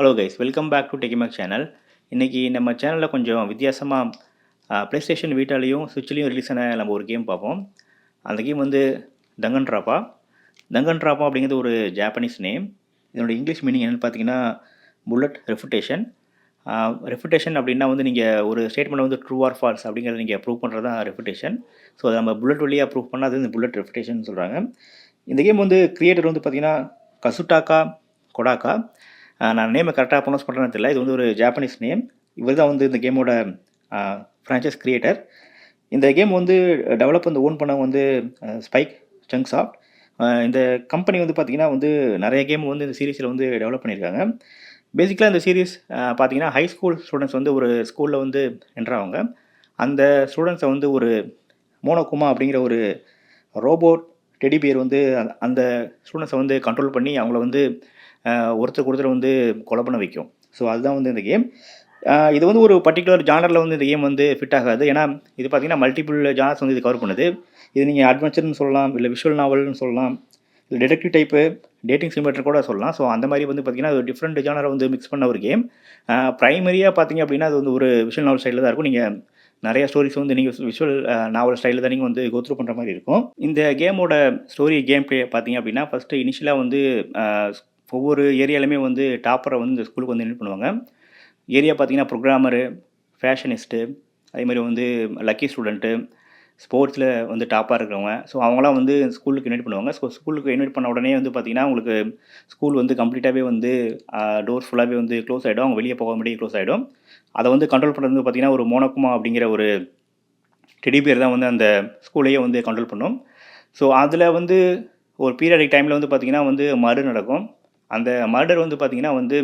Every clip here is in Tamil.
Hello guys welcome back to டெக்கிமேக் channel இன்றைக்கி நம்ம சேனலில் கொஞ்சம் வித்தியாசமாக ப்ளே ஸ்டேஷன் வீட்டாலேயும் சுவிட்ச்லேயும் ரிலீஸ் ஆன நம்ம ஒரு கேம் பார்ப்போம். அந்த கேம் வந்து தங்கன் ட்ராப்பா தங்கன் ட்ராப்பா அப்படிங்கிறது ஒரு ஜாப்பனீஸ் நேம் இதனோட இங்கிலீஷ் மீனிங் என்னென்னு பார்த்தீங்கன்னா புல்லட் ரெஃபுட்டேஷன் ரெஃபுட்டேஷன் அப்படின்னா வந்து நீங்கள் ஒரு ஸ்டேட்மெண்ட் வந்து ட்ரூ ஆர் ஃபால்ஸ் அப்படிங்கிறத நீங்கள் ப்ரூவ் பண்ணுறது தான் ரெஃபுட்டேஷன் ஸோ அதை நம்ம புல்லட் வழியாக ப்ரூவ் பண்ணால் அது இந்த புல்லட் ரெஃபுட்டேஷன் சொல்கிறாங்க இந்த கேம் வந்து கிரியேட்டர் வந்து பார்த்திங்கன்னா கசுட்டாக்கா கொடாக்கா நான் நேமை கரெக்டாக ப்ரொனவுன்ஸ் பண்ணுறேன்னு தெரியல. இது வந்து ஒரு ஜாப்பனீஸ் நேம் இவர் தான் வந்து இந்த கேமோட ஃப்ரான்ச்சைஸ் கிரியேட்டர் இந்த கேம் வந்து டெவலப் வந்து ஓன் பண்ண வந்து ஸ்பைக் சங்க் சாஃப்ட் இந்த கம்பெனி வந்து பார்த்திங்கன்னா வந்து நிறைய கேம் வந்து இந்த சீரீஸில் வந்து டெவலப் பண்ணியிருக்காங்க. பேசிக்கலாக இந்த சீரீஸ் பார்த்தீங்கன்னா ஹை ஸ்கூல் ஸ்டூடெண்ட்ஸ் வந்து ஒரு ஸ்கூலில் வந்து என்ட்ராவாங்க அந்த ஸ்டூடெண்ட்ஸை வந்து ஒரு மோனோகுமா அப்படிங்கிற ஒரு ரோபோட் டெடி பியர் வந்து அந்த- அந்த ஸ்டூடெண்ட்ஸை வந்து கண்ட்ரோல் பண்ணி அவங்கள வந்து ஒருத்தருக்கு ஒருத்தர் வந்து கொலை பண்ண வைக்கும். ஸோ அதுதான் வந்து இந்த கேம் இது வந்து ஒரு பர்டிகுலர் ஜானரில் வந்து இந்த கேம் வந்து ஃபிட் ஆகாது. ஏன்னா இது பார்த்தீங்கன்னா மல்டிபிள் ஜானர்ஸ் வந்து இது கவர் பண்ணுது. இது நீங்கள் அட்வென்ச்சர்னு சொல்லலாம் இல்லை விஷுவல் நாவல்னு சொல்லலாம் இல்லை டிடெக்டிவ் டைப்பு டேட்டிங் சிமிலேட்டர் கூட சொல்லலாம். ஸோ அந்த மாதிரி வந்து பார்த்தீங்கன்னா ஒரு டிஃப்ரெண்ட் ஜானரை வந்து மிக்ஸ் பண்ண ஒரு கேம் ப்ரைமரியாக பார்த்தீங்க அப்படின்னா அது வந்து ஒரு விஷுவல் நாவல் சைடில் தான் இருக்கும். நீங்கள் நிறைய ஸ்டோரிஸ் வந்து நீங்கள் விஷுவல் நாவல் ஸ்டைலில் தான் நீங்கள் வந்து கோத்ரூ பண்ணுற மாதிரி இருக்கும். இந்த கேமோட ஸ்டோரி கேம் ப்ளே பார்த்தீங்க அப்படின்னா ஃபஸ்ட்டு இனிஷியலாக வந்து ஒவ்வொரு ஏரியாலுமே வந்து டாப்பரை வந்து இந்த ஸ்கூலுக்கு வந்து என்ன பண்ணுவாங்க? ஏரியா பார்த்தீங்கன்னா ப்ரோக்ராமரு ஃபேஷனிஸ்ட்டு அதே மாதிரி வந்து லக்கி ஸ்டூடெண்ட்டு ஸ்போர்ட்ஸில் வந்து டாப்பாக இருக்கிறவங்க. ஸோ அவங்களாம் வந்து ஸ்கூலுக்கு இன்வைட் பண்ணுவாங்க. ஸோ ஸ்கூலுக்கு இன்வைட் பண்ண உடனே வந்து பார்த்திங்கன்னா உங்களுக்கு ஸ்கூல் வந்து கம்ப்ளீட்டாகவே வந்து டோர்ஸ் ஃபுல்லாகவே வந்து க்ளோஸ் ஆகிடும் அவங்க வெளியே போக முடியும் க்ளோஸ் ஆகிடும் அதை வந்து கண்ட்ரோல் பண்ணுறது வந்து பார்த்திங்கன்னா ஒரு மோனக்குமா அப்படிங்கிற ஒரு டெடி தான் வந்து அந்த ஸ்கூலையே வந்து கண்ட்ரோல் பண்ணும். ஸோ அதில் வந்து ஒரு பீரியடிக் டைமில் வந்து பார்த்திங்கன்னா வந்து மர்டர் நடக்கும். அந்த மர்டர் வந்து பார்த்திங்கன்னா வந்து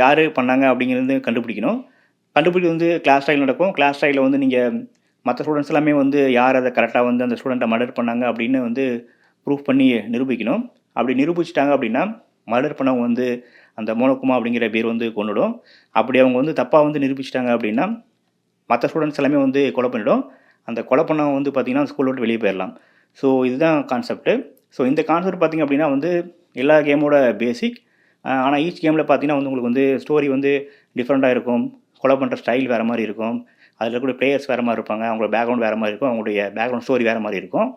யார் பண்ணாங்க அப்படிங்கிறது கண்டுபிடிக்கணும். கண்டுபிடிக்கிறது வந்து கிளாஸ் ஸ்டைல் நடக்கும். கிளாஸ் ஸ்டைலில் வந்து நீங்கள் மற்ற ஸ்டூடெண்ட்ஸ் எல்லாமே வந்து யார் அதை கரெக்டாக வந்து அந்த ஸ்டூடெண்ட்டை மர்டர் பண்ணாங்க அப்படின்னு வந்து ப்ரூஃப் பண்ணி நிரூபிக்கணும். அப்படி நிரூபிச்சிட்டாங்க அப்படின்னா மர்டர் பண்ணவங்க வந்து அந்த மோனக்குமா அப்படிங்கிற பேர் வந்து கொண்டுடும். அப்படி அவங்க வந்து தப்பாக வந்து நிரூபிச்சிட்டாங்க அப்படின்னா மற்ற ஸ்டூடெண்ட்ஸ் எல்லாமே வந்து கொலை பண்ணிடும். அந்த கொலை பண்ணவங்க வந்து பார்த்திங்கன்னா ஸ்கூல் விட்டு வெளியே போயிடலாம். ஸோ இதுதான் கான்செப்ட்டு ஸோ இந்த கான்செப்ட் பார்த்திங்க அப்படின்னா வந்து எல்லா கேமோட பேசிக் ஆனால் ஈச் கேமில் பார்த்திங்கன்னா வந்து உங்களுக்கு வந்து ஸ்டோரி வந்து டிஃப்ரெண்ட்டாக இருக்கும். கொலை பண்ணுற ஸ்டைல் வேறு மாதிரி இருக்கும். அதில் கூட பிளேயர்ஸ் வேறு மாதிரி இருப்பாங்க. அவங்களோட பேக்ரவுண்ட் வேறு மாதிரி இருக்கும். அவங்களுடைய பேக்ரவுண்ட் ஸ்டோரி வேறு மாதிரி இருக்கும்.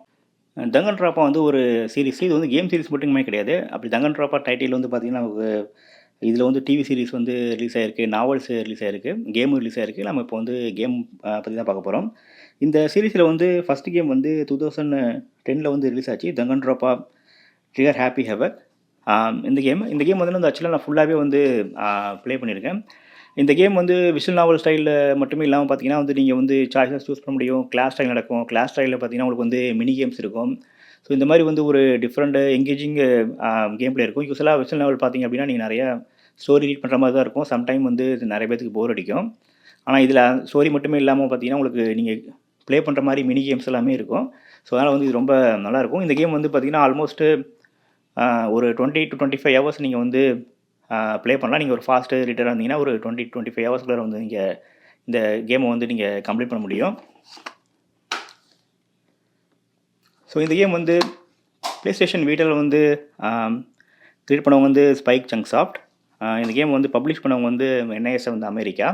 தங்கன் ட்ராப்பா வந்து ஒரு சீரிஸ் இது வந்து கேம் சீரிஸ் மட்டுமே கிடையாது. அப்படி தங்கன் ட்ராப்பா டைட்டில் வந்து பார்த்திங்கன்னா நமக்கு இதில் வந்து டிவி சீரிஸ் வந்து ரிலீஸ் ஆயிருக்கு. நாவல்ஸ் ரிலீஸ் ஆயிருக்கு. கேமும் ரிலீஸ் ஆயிருக்கு. நம்ம இப்போ வந்து கேம் பற்றி தான் பார்க்க போகிறோம் இந்த சீரிஸில் வந்து ஃபஸ்ட் கேம் வந்து டூ தௌசண்ட் டெனில் வந்து ரிலீஸ் ஆச்சு. Danganronpa trigger happy havoc இந்த கேம் இந்த கேம் வந்து ஆக்சுவலாக நான் ஃபுல்லாகவே வந்து ப்ளே பண்ணியிருக்கேன். இந்த கேம் வந்து விஷுவல் நாவல் ஸ்டைலில் மட்டுமே இல்லாமல் பார்த்தீங்கன்னா வந்து நீங்கள் வந்து சாய்ஸாக சூஸ் பண்ண முடியும். கிளாஸ் ஸ்டைல் நடக்கும். கிளாஸ் ஸ்டைலில் பார்த்தீங்கன்னா உங்களுக்கு வந்து மினி கேம்ஸ் இருக்கும். ஸோ இந்த மாதிரி வந்து ஒரு டிஃப்ரெண்ட் எங்கேஜிங் கேம் பிளே இருக்கும். யூஸ்வலாக விஷுவல் நாவல் பார்த்தீங்க அப்படின்னா நீங்கள் நிறையா ஸ்டோரி ரீட் பண்ணுற மாதிரி தான் இருக்கும். சம்டைம் வந்து இது நிறைய பேத்துக்கு போர் அடிக்கும். ஆனால் இதில் ஸ்டோரி மட்டுமே இல்லாமல் பார்த்தீங்கன்னா உங்களுக்கு நீங்கள் ப்ளே பண்ணுற மாதிரி மினி கேம்ஸ் எல்லாமே இருக்கும். ஸோ அதனால் வந்து இது ரொம்ப நல்லாயிருக்கும் இந்த கேம் வந்து பார்த்தீங்கன்னா ஆல்மோஸ்ட்டு ஒரு twenty to twenty five hours நீங்கள் வந்து ப்ளே பண்ணலாம். நீங்கள் ஒரு ஃபாஸ்ட்டு ரீட்டராக இருந்தீங்கன்னா ஒரு டுவெண்ட்டி டுவெண்ட்டி ஃபைவ் ஹவர்ஸ்க்குள்ளே வந்து நீங்கள் இந்த கேமை வந்து நீங்கள் கம்ப்ளீட் பண்ண முடியும். ஸோ இந்த கேம் வந்து ப்ளே ஸ்டேஷன் வீட்டில் வந்து க்ரியேட் பண்ணவங்க வந்து ஸ்பைக் சங்க் சாஃப்ட் இந்த கேம் வந்து பப்ளிஷ் பண்ணவங்க வந்து என்ஐஎஸ் வந்து அமெரிக்கா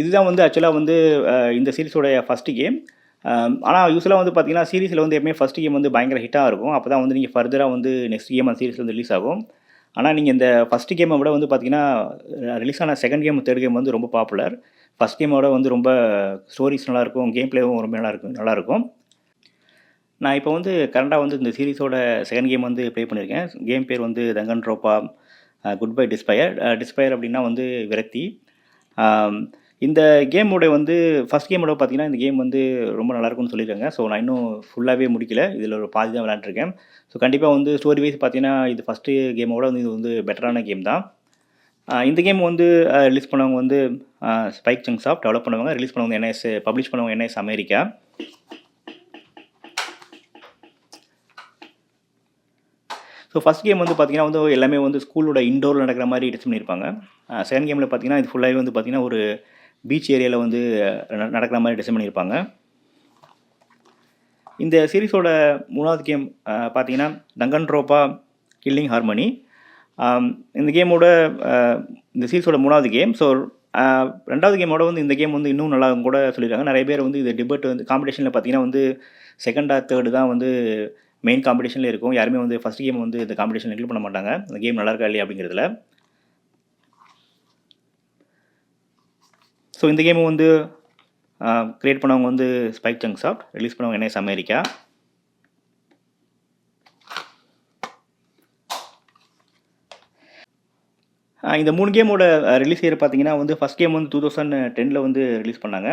இதுதான் வந்து ஆக்சுவலாக வந்து இந்த சீரீஸோடைய ஃபஸ்ட்டு கேம் ஆனால் யூஸ்வலாக வந்து பார்த்தீங்கன்னா சீரீஸில் வந்து எப்பவுமே ஃபஸ்ட் கேம் வந்து பயங்கர ஹிட்டாக இருக்கும். அப்போ தான் வந்து நீங்கள் ஃபர்தராக வந்து நெக்ஸ்ட் கேம் அந்த சீரிஸில் வந்து ரிலீஸ் ஆகும். ஆனால் நீங்கள் இந்த ஃபஸ்ட்டு கேமை விட வந்து பார்த்தீங்கன்னா ரிலீஸ் ஆன செகண்ட் கேம் தேர்ட் கேம் வந்து ரொம்ப பாப்புலர் ஃபஸ்ட் கேமோட வந்து ரொம்ப ஸ்டோரிஸ் நல்லாயிருக்கும் கேம் பிளேவும் ரொம்ப நல்லாயிருக்கும் நல்லாயிருக்கும் நான் இப்போ வந்து கரண்டாக வந்து இந்த சீரிஸோட செகண்ட் கேம் வந்து ப்ளே பண்ணியிருக்கேன் கேம் பேர் வந்து Dangan Danganronpa goodbye despair despair அப்படின்னா வந்து விரக்தி. Um, இந்த கேமோட வந்து ஃபஸ்ட் கேமோட பார்த்தீங்கன்னா இந்த கேம் வந்து ரொம்ப நல்லாயிருக்கும்னு சொல்லியிருக்காங்க. ஸோ நான் இன்னும் ஃபுல்லாகவே முடிக்கல. இதில் ஒரு பாதி தான் விளாண்டுருக்கேன் ஸோ கண்டிப்பாக வந்து ஸ்டோரி வைஸ் பார்த்தீங்கன்னா இது ஃபஸ்ட்டு கேமோட வந்து இது வந்து பெட்டரான கேம் தான். இந்த கேம் வந்து ரிலீஸ் பண்ணவங்க வந்து ஸ்பைக் சங்ஸ் ஆஃப் டெவலப் பண்ணவங்க ரிலீஸ் பண்ணவங்க என்எஸ் பப்ளிஷ் பண்ணவங்க NS America so first game வந்து பார்த்திங்கன்னா வந்து எல்லாமே வந்து ஸ்கூலோட இண்டோரில் நடக்கிற மாதிரி டிசைன் பண்ணியிருப்பாங்க. செகண்ட் கேமில் பார்த்தீங்கன்னா இது ஃபுல்லாகவே வந்து பார்த்திங்கன்னா ஒரு பீச் ஏரியாவில் வந்து நடக்கிற மாதிரி டிசைன் பண்ணியிருப்பாங்க. இந்த சீரிஸோட மூணாவது கேம் பார்த்தீங்கன்னா டங்கன் ட்ரோப்பா கில்லிங் ஹார்மனி இந்த கேமோட இந்த சீரிஸோட மூணாவது கேம் ஸோ ரெண்டாவது கேமோட வந்து இந்த கேம் வந்து இன்னும் நல்லா கூட சொல்லியிருக்காங்க. நிறைய பேர் வந்து இது டிபேட் வந்து காம்படிஷனில் பார்த்தீங்கன்னா வந்து செகண்டாக தேர்டு தான் வந்து மெயின் காம்படிஷனில் இருக்கும். யாருமே வந்து ஃபஸ்ட் கேம் வந்து இந்த காம்படிஷன் இன்க்ளூட் பண்ண மாட்டாங்க. இந்த கேம் நல்லா இருக்கா இல்லையா அப்படிங்கிறதுல. ஸோ இந்த கேமை வந்து க்ரியேட் பண்ணவங்க வந்து ஸ்பைக் ஜங்க் சாஃப்ட் ரிலீஸ் பண்ணவங்க என்எஸ் அமெரிக்கா இந்த மூணு கேமோட ரிலீஸ் இயர் பார்த்தீங்கன்னா வந்து ஃபஸ்ட் கேம் வந்து டூ தௌசண்ட் டெனில் வந்து ரிலீஸ் பண்ணாங்க.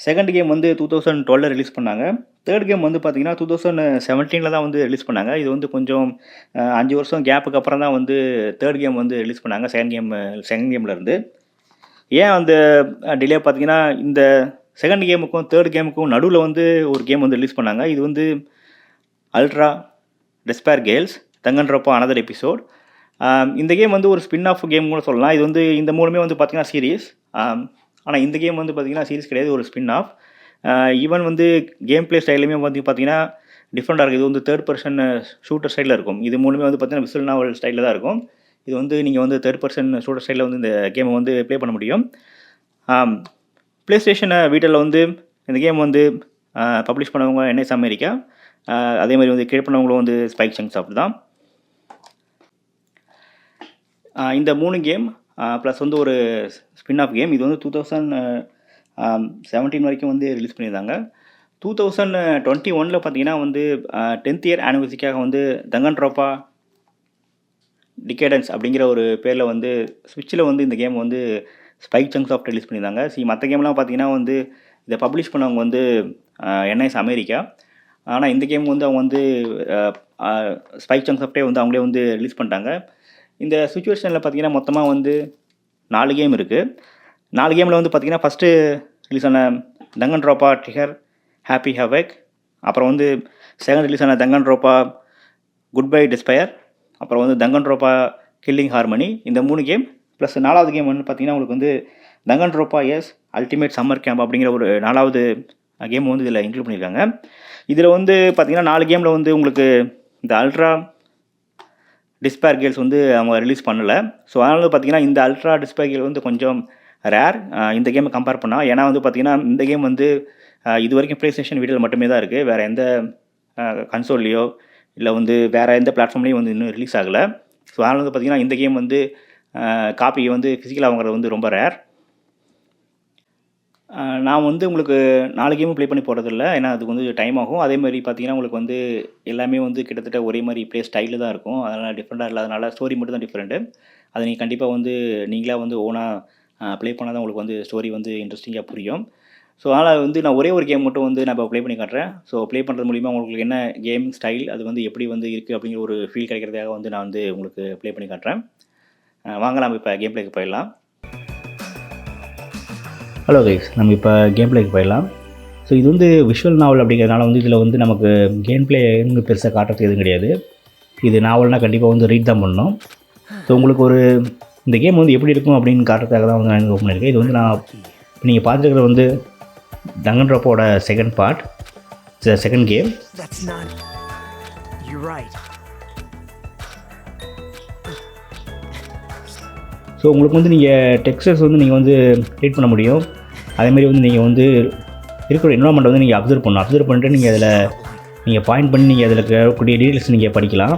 செகண்ட் கேம் வந்து டூ தௌசண்ட் டுவெலில் ரிலீஸ் பண்ணாங்க. தேர்ட் கேம் வந்து பார்த்தீங்கன்னா டூ தௌசண்ட் செவன்டீனில் தான் வந்து ரிலீஸ் பண்ணாங்க. இது வந்து கொஞ்சம் அஞ்சு வருஷம் கேப்புக்கு அப்புறம் தான் வந்து தேர்ட் கேம் வந்து ரிலீஸ் பண்ணாங்க செகண்ட் கேம் செகண்ட் கேமில் இருந்து. ஏன் அந்த டிலே பார்த்தீங்கன்னா இந்த செகண்ட் கேமுக்கும் தேர்ட் கேமுக்கும் நடுவில் வந்து ஒரு கேம் வந்து ரிலீஸ் பண்ணாங்க. இது வந்து அல்ட்ரா டெஸ்பேர் கேர்ள்ஸ் தங்கன்றப்போ அனதர் எபிசோட் இந்த கேம் வந்து ஒரு ஸ்பின் ஆஃப் கேம் கூட சொல்லலாம். இது வந்து இந்த மூணுமே வந்து பார்த்தீங்கன்னா சீரீஸ் ஆனால் இந்த கேம் வந்து பார்த்தீங்கன்னா சீரீஸ் கிடையாது ஒரு ஸ்பின் ஆஃப் ஈவன் வந்து கேம் ப்ளே ஸ்டைலுமே வந்து பார்த்தீங்கன்னா டிஃப்ரெண்ட்டாக இருக்குது இது வந்து தேர்ட் பர்சன் ஷூட்டர் ஸ்டைலில் இருக்கும். இது மூணுமே வந்து பார்த்தீங்கன்னா விசில் நாவல் ஸ்டைலில் தான் இருக்கும். இது வந்து நீங்கள் வந்து தேர்ட் பர்சன் ஷூட்டர் சைடில் வந்து இந்த கேமை வந்து ப்ளே பண்ண முடியும். ப்ளே ஸ்டேஷனை வீட்டில் வந்து இந்த கேம் வந்து பப்ளிஷ் பண்ணவங்க என்எஸ் அமெரிக்கா அதே மாதிரி வந்து கிரியேட் பண்ணவங்களும் வந்து ஸ்பைக் சங்ஸ் அப்படி தான் இந்த மூணு கேம் ப்ளஸ் வந்து ஒரு ஸ்பின் ஆஃப் கேம் இது வந்து டூ தௌசண்ட் செவன்டீன் வரைக்கும் வந்து ரிலீஸ் பண்ணியிருந்தாங்க. டூ தௌசண்ட் டுவெண்ட்டி ஒனில் பார்த்தீங்கன்னா வந்து டென்த் இயர் ஆனிவர்சரிக்காக வந்து தங்கன் ட்ரோப்பா டிகேடன்ஸ் அப்படிங்கிற ஒரு பேரில் வந்து ஸ்விட்சில் வந்து இந்த கேம் வந்து ஸ்பைக் சங்ஸ் ஆஃப் ரிலீஸ் பண்ணியிருந்தாங்க. சி மற்ற கேம்லாம் பார்த்தீங்கன்னா வந்து இதை பப்ளிஷ் பண்ணவங்க வந்து என்ஐஎஸ் அமெரிக்கா. ஆனால் இந்த கேம் வந்து அவங்க வந்து ஸ்பைக் சங்ஸ் ஆஃப்டே வந்து அவங்களே வந்து ரிலீஸ் பண்ணிட்டாங்க. இந்த சுச்சுவேஷனில் பார்த்தீங்கன்னா மொத்தமாக வந்து நாலு கேம் இருக்குது நாலு கேமில் வந்து பார்த்தீங்கன்னா ஃபஸ்ட்டு ரிலீஸ் ஆன தங்கன் ட்ரோப்பா டிகர் ஹாப்பி ஹவேக் அப்புறம் வந்து செகண்ட் ரிலீஸ் ஆன தங்கன் ட்ரோப்பா குட் பை டிஸ்பயர் அப்புறம் வந்து தங்கன் ட்ரோப்பா கில்லிங் ஹார்மனி. இந்த மூணு கேம் ப்ளஸ் நாலாவது கேம் வந்து பார்த்தீங்கன்னா உங்களுக்கு வந்து Danganronpa S ultimate summer camp அப்படிங்கிற ஒரு நாலாவது கேம் வந்து இதில் இன்க்ளூட் பண்ணியிருக்காங்க. இதில் வந்து பார்த்தீங்கன்னா நாலு கேமில் வந்து உங்களுக்கு இந்த அல்ட்ரா டிஸ்பேர் கேல்ஸ் வந்து அவங்க ரிலீஸ் பண்ணலை. ஸோ அதனால் வந்து பார்த்தீங்கன்னா இந்த அல்ட்ரா டிஸ்பேர் கேல் வந்து கொஞ்சம் ரேர் இந்த கேமை கம்பேர் பண்ணால் ஏன்னா வந்து பார்த்திங்கன்னா இந்த கேம் வந்து இது வரைக்கும் ப்ளே ஸ்டேஷன் வீடியோவில் மட்டுமே தான் இருக்குது வேறு எந்த கன்சோல்லையோ இல்லை வந்து வேறு எந்த பிளாட்ஃபார்ம்லேயும் வந்து இன்னும் ரிலீஸ் ஆகலை. ஸோ அதனால் வந்து பார்த்தீங்கன்னா இந்த கேம் வந்து காப்பி வந்து ஃபிசிக்கலாக வாங்குறது வந்து ரொம்ப ரேர் நான் வந்து உங்களுக்கு நாலு கேமும் ப்ளே பண்ணி போகிறதில்ல ஏன்னா அதுக்கு வந்து டைம் ஆகும். அதே மாதிரி பார்த்தீங்கன்னா உங்களுக்கு வந்து எல்லாமே வந்து கிட்டத்தட்ட ஒரே மாதிரி ப்ளே ஸ்டைலில் தான் இருக்கும். அதனால் டிஃப்ரெண்ட்டாக இல்லாதனால ஸ்டோரி மட்டும் தான் டிஃப்ரெண்ட்டு அதை நீங்கள் கண்டிப்பாக வந்து நீங்களாக வந்து ஓனாக ப்ளே பண்ணால் தான் உங்களுக்கு வந்து ஸ்டோரி வந்து இன்ட்ரெஸ்டிங்காக புரியும். ஸோ அதனால் வந்து நான் ஒரே ஒரு கேம் மட்டும் வந்து நான் இப்போ ப்ளே பண்ணி காட்டுறேன். ஸோ ப்ளே பண்ணுறது மூலிமா உங்களுக்கு என்ன கேம் ஸ்டைல் அது வந்து எப்படி வந்து இருக்குது அப்படிங்கிற ஒரு ஃபீல் கிடைக்கிறதுக்காக வந்து நான் வந்து உங்களுக்கு ப்ளே பண்ணி காட்டுறேன். வாங்க நம்ம இப்போ கேம் பிளேக்கு போயிடலாம். ஹலோ கைஸ் நம்ம இப்போ கேம் பிளேக்கு போயிடலாம். ஸோ இது வந்து விஷுவல் நாவல் அப்படிங்கிறதுனால வந்து இதில் வந்து நமக்கு கேம் பிளேன்னு பெருசாக காட்டுறதுக்கு எதுவும் கிடையாது. இது நாவல்னால் கண்டிப்பாக வந்து ரீட் தான் பண்ணணும். ஸோ உங்களுக்கு ஒரு இந்த கேம் வந்து எப்படி இருக்கும் அப்படின்னு காட்டுறதுக்காக தான் வந்து நான் ஓப்பன் பண்ணியிருக்கேன். இது வந்து நான் நீங்கள் பார்த்துருக்கிறது வந்து டங்கன் ட்ராப்போட second part second game. So உங்களுக்கு வந்து நீங்கள் டெக்ஸ்டர்ஸ் வந்து நீங்கள் வந்து ரீட் பண்ண முடியும். அதேமாதிரி வந்து நீங்கள் வந்து இருக்கிற என்வரான்மெண்ட் வந்து நீங்கள் அப்சர்வ் பண்ணணும். அப்சர்வ் பண்ணிட்டு நீங்கள் அதில் நீங்கள் பாயிண்ட் பண்ணி நீங்கள் அதில் இருக்கக்கூடிய டீட்டெயில்ஸ் நீங்கள் படிக்கலாம்.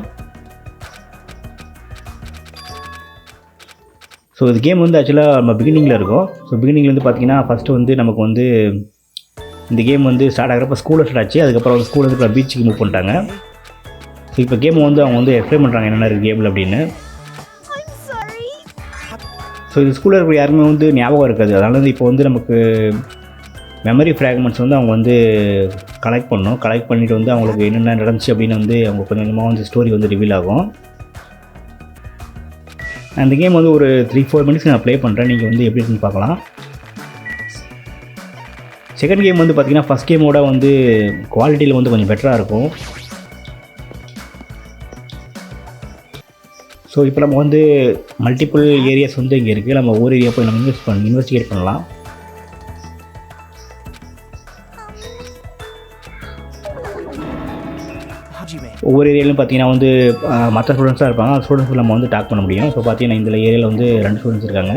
ஸோ இது கேம் வந்து ஆக்சுவலாக நம்ம பிகினிங்கில் இருக்கும். ஸோ பிகினிங்கில் வந்து பார்த்தீங்கன்னா ஃபஸ்ட்டு வந்து நமக்கு வந்து இந்த கேம் வந்து ஸ்டார்ட் ஆகிறப்ப ஸ்கூலில் ஸ்டார்ட் ஆச்சு. அதுக்கப்புறம் வந்து ஸ்கூல் வந்து பீச்சுக்கு மூவ் பண்ணிட்டாங்க. ஸோ இப்போ கேம் வந்து அவங்க வந்து எக்ஸ்பிளைன் பண்ணுறாங்க என்னென்ன இருக்குது கேமில் அப்படின்னு. ஸோ இது ஸ்கூலில் இருக்கிற யாருமே வந்து ஞாபகம் இருக்காது. அதனால வந்து இப்போ வந்து நமக்கு மெமரி ஃப்ராக்மெண்ட்ஸ் வந்து அவங்க வந்து கலெக்ட் பண்ணணும். கலெக்ட் பண்ணிட்டு வந்து அவங்களுக்கு என்னென்ன நடந்துச்சு அப்படின்னு வந்து அவங்க கொஞ்சம் கொஞ்சமாக வந்து ஸ்டோரி வந்து ரிவீல் ஆகும். அந்த கேம் வந்து ஒரு த்ரீ ஃபோர் மினிட்ஸ் நான் ப்ளே பண்ணுறேன் நீங்கள் வந்து எப்படி இருக்குன்னு பார்க்கலாம். செகண்ட் கேம் வந்து பார்த்திங்கன்னா ஃபஸ்ட் கேமோட வந்து குவாலிட்டியில் வந்து கொஞ்சம் பெட்டராக இருக்கும். ஸோ இப்போ நம்ம வந்து மல்டிப்புள் ஏரியாஸ் வந்து இங்கே இருக்குது நம்ம ஒவ்வொரு ஏரியா போய் நம்ம இன்வெஸ்ட் பண்ண இன்வெஸ்டிகேட் பண்ணலாம். ஒவ்வொரு ஏரியாலையும் பார்த்தீங்கன்னா வந்து மற்ற ஸ்டூடெண்ட்ஸாக இருப்பாங்க. ஸ்டூடெண்ட்ஸ் நம்ம வந்து டாக் பண்ண முடியும். ஸோ பார்த்தீங்கன்னா இந்த ஏரியாவில் வந்து ரெண்டு ஸ்டூடெண்ட்ஸ் இருக்காங்க.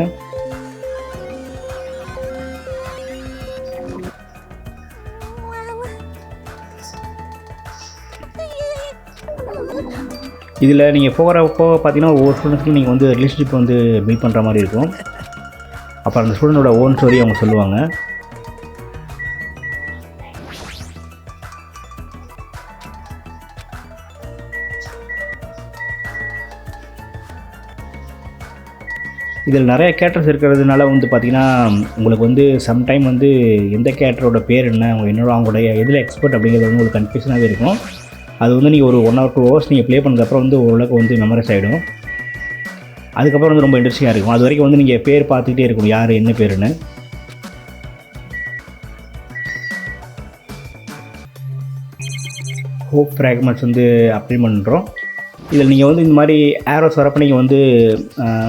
இதில் நீங்கள் போகிறப்போ பார்த்தீங்கன்னா ஒவ்வொரு ஸ்டூடெண்ட்ஸ்க்கும் நீங்கள் வந்து ரிலேஷன்ஷிப் வந்து பில்ட் பண்ணுற மாதிரி இருக்கும். அப்புறம் அந்த ஸ்டூடெண்டோட ஓன் ஸ்டோரி அவங்க சொல்லுவாங்க. இதில் நிறைய கேரக்டர்ஸ் இருக்கிறதுனால வந்து பார்த்திங்கன்னா உங்களுக்கு வந்து சம்டைம் வந்து எந்த கேரக்டரோட பேர் என்ன அவங்க என்னோட அவங்களுடைய எதில் எக்ஸ்பர்ட் அப்படிங்கிறது வந்து உங்களுக்கு கன்ஃபியூஷனாகவே இருக்கும். அது வந்து நீங்கள் ஒரு ஒன் ஹவர் டூ ஹவர்ஸ் நீங்கள் ப்ளே பண்ணதுக்கப்புறம் வந்து ஓரளவுக்கு வந்து மெமரைஸ் ஆகிடும் அதுக்கப்புறம் வந்து ரொம்ப இன்ட்ரெஸ்டிங்காக இருக்கும். அது வரைக்கும் வந்து நீங்கள் பேர் பார்த்துக்கிட்டே இருக்கணும். யார் என்ன பேருன்னு. ஹோப் ஃப்ராக்மெண்ட்ஸ் வந்து அப்ளை பண்ணுறோம் இதில் நீங்கள் வந்து இந்த மாதிரி ஏரோஸ் வரப்போ நீங்கள் வந்து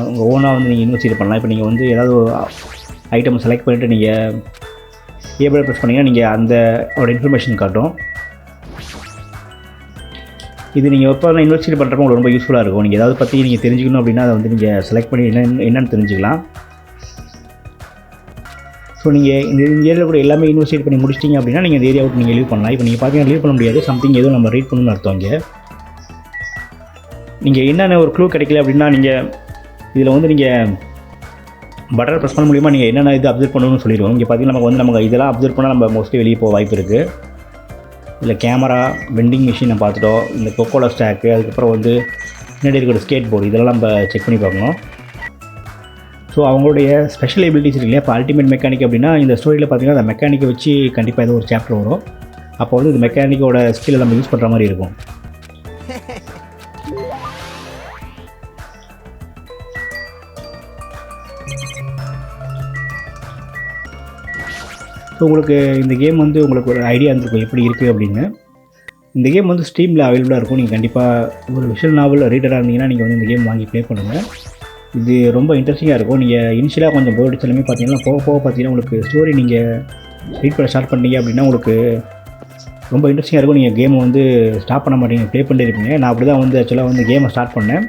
உங்கள் ஓனாக வந்து நீங்கள் இன்வெஸ்டிகேட் பண்ணலாம். இப்போ நீங்கள் வந்து ஏதாவது ஐட்டம் செலக்ட் பண்ணிவிட்டு நீங்கள் ஏபிள் ப்ரெஸ் பண்ணிங்கன்னா நீங்கள் அந்த ஒரு இன்ஃபர்மேஷன் காட்டும். இது நீங்கள் எப்போ இன்வெஸ்டிகேட் பண்ணுறப்போ உங்களுக்கு ரொம்ப யூஸ்ஃபுல்லாக இருக்கும். நீங்கள் ஏதாவது பற்றி நீங்கள் தெரிஞ்சுக்கணும் அப்படின்னா அதை வந்து நீங்கள் செலக்ட் பண்ணி என்ன என்னென்னு தெரிஞ்சுக்கலாம். ஸோ நீங்கள் இந்த ஏரியாவில் கூட எல்லாமே இன்வெஸ்டிகேட் பண்ணி முடிச்சிட்டிங்க அப்படின்னா நீங்கள் இந்த ஏரியா விட்டு நீங்கள் லீவ் பண்ணலாம். இப்போ நீங்கள் பார்த்தீங்கன்னா லீவ் பண்ண முடியாது. சம்திங் ஏதோ நம்ம ரீட் பண்ணணும்னு அர்த்தம் இங்கே. நீங்கள் என்னென்ன ஒரு க்ளூ கிடைக்கல அப்படின்னா நீங்கள் இதில் வந்து நீங்கள் பட்டர் ப்ரெஸ் பண்ண மூலியமாக நீங்கள் என்னென்ன இது அப்சர்வ் பண்ணணும்னு சொல்லிடுவோம். இங்கே பார்த்தீங்கன்னா நமக்கு வந்து நமக்கு இதெல்லாம் அப்சர்வ் பண்ணால் நம்ம மோஸ்ட்லி வெளியே போக வாய்ப்பு இருக்குது இல்லை கேமரா வெண்டிங் மிஷினை பார்த்துட்டோம் இந்த கொக்கோலா ஸ்டாக்கு அதுக்கப்புறம் வந்து பின்னாடி இருக்கிற ஸ்கேட் போர்டு இதெல்லாம் நம்ம செக் பண்ணி பார்க்கணும். ஸோ அவங்களுடைய ஸ்பெஷல் எபிலிட்டிஸ் இருக்கு இல்லையா? இப்போ அல்டிமேட் மெக்கானிக் அப்படின்னா இந்த ஸ்டோரியில் பார்த்தீங்கன்னா அந்த மெக்கானிக்கை வச்சு கண்டிப்பாக ஏதோ ஒரு சாப்டர் வரும். அப்போ வந்து இந்த மெக்கானிக்கோட ஸ்கில்லை நம்ம யூஸ் பண்ணுற மாதிரி இருக்கும். உங்களுக்கு இந்த கேம் வந்து உங்களுக்கு ஒரு ஐடியா இருந்திருக்கும். எப்படி இருக்குது அப்படின்னு. இந்த கேம் வந்து ஸ்டீமில் அவைலபிளாக இருக்கும். நீங்கள் கண்டிப்பாக ஒரு விஷுவல் நாவல் ரீடராக இருந்தீங்கன்னா நீங்கள் வந்து இந்த கேம் வாங்கி ப்ளே பண்ணுங்கள் இது ரொம்ப இன்ட்ரெஸ்டிங்காக இருக்கும். நீங்கள் இனிஷியலாக கொஞ்சம் போர் அடிச்சாலுமே பார்த்தீங்கன்னா போக போக பார்த்தீங்கன்னா உங்களுக்கு ஸ்டோரி நீங்கள் ரீட் பண்ண ஸ்டார்ட் பண்ணீங்க அப்படின்னா உங்களுக்கு ரொம்ப இன்ட்ரெஸ்டிங்காக இருக்கும். நீங்கள் கேமை வந்து ஸ்டாப் பண்ண மாட்டீங்க. ப்ளே பண்ணிட்டு இருப்பீங்க. நான் அப்படி தான் வந்து ஆக்சுவலாக வந்து கேமை ஸ்டார்ட் பண்ணேன்.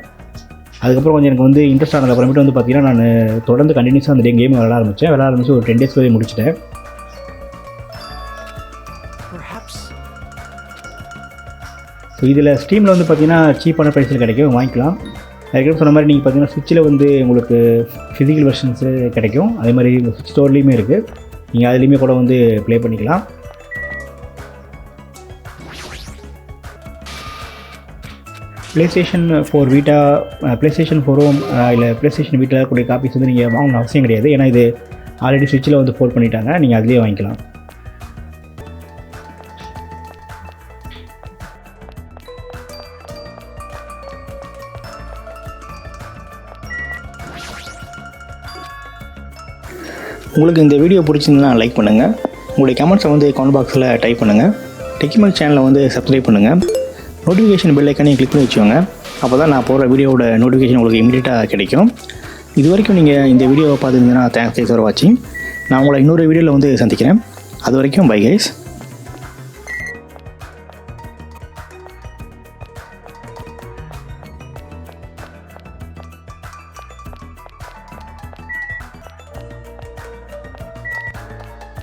அதுக்கப்புறம் கொஞ்சம் எனக்கு வந்து இன்ட்ரெஸ்ட் ஆனதுக்கப்புறமேட்டு வந்து பார்த்தீங்கன்னா நான் தொடர்ந்து கண்டினியூஸாக அந்த கேம் விளாட ஆரம்பித்தேன் விளாட ஆரம்பிச்சு ஒரு டென் டேஸ் வரை முடிச்சிட்டேன். இதில் ஸ்டீமில் வந்து பார்த்திங்கன்னா சீப்பான ப்ரைஸில் கிடைக்கும். வாங்கிக்கலாம். அதுக்கப்புறம் சொன்ன மாதிரி நீங்கள் பார்த்தீங்கன்னா சுவிட்சில் வந்து உங்களுக்கு ஃபிசிக்கல் வெர்ஷன்ஸு கிடைக்கும். அதே மாதிரி சுவிட்ச் ஸ்டோர்லேயுமே இருக்குது நீங்கள் அதுலேயுமே கூட வந்து ப்ளே பண்ணிக்கலாம். PlayStation four Vita PlayStation ஃபோரும் இல்லை ப்ளே ஸ்டேஷன் வீட்டில் இருக்கக்கூடிய காப்பீஸ் வந்து நீங்கள் வாங்கணும் அவசியம் கிடையாது. ஏன்னா இது ஆல்ரெடி சுவிட்சில் வந்து ஃபோர் பண்ணிட்டாங்க. நீங்கள் அதுலேயே வாங்கிக்கலாம். உங்களுக்கு இந்த வீடியோ பிடிச்சிருந்தா லைக் பண்ணுங்கள் உங்களுடைய கமெண்ட்ஸை வந்து கமெண்ட் பாக்ஸில் டைப் பண்ணுங்கள் டெக்கிமல் சேனலை வந்து சப்ஸ்கிரைப் பண்ணுங்கள் நோட்டிஃபிகேஷன் பெல் ஐக்கானையும் கிளிக் பண்ணி வச்சுக்கோங்க. அப்போ தான் நான் போகிற வீடியோவோட நோட்டிஃபிகேஷன் உங்களுக்கு இமீடியட்டாக கிடைக்கும். இது வரைக்கும் நீங்கள் இந்த வீடியோவை பார்த்துருந்தீங்கன்னா தேங்க்ஸ் ஃபார் வாட்சிங் நான் உங்களை இன்னொரு வீடியோவில் வந்து சந்திக்கிறேன். அது வரைக்கும் பை கைஸ்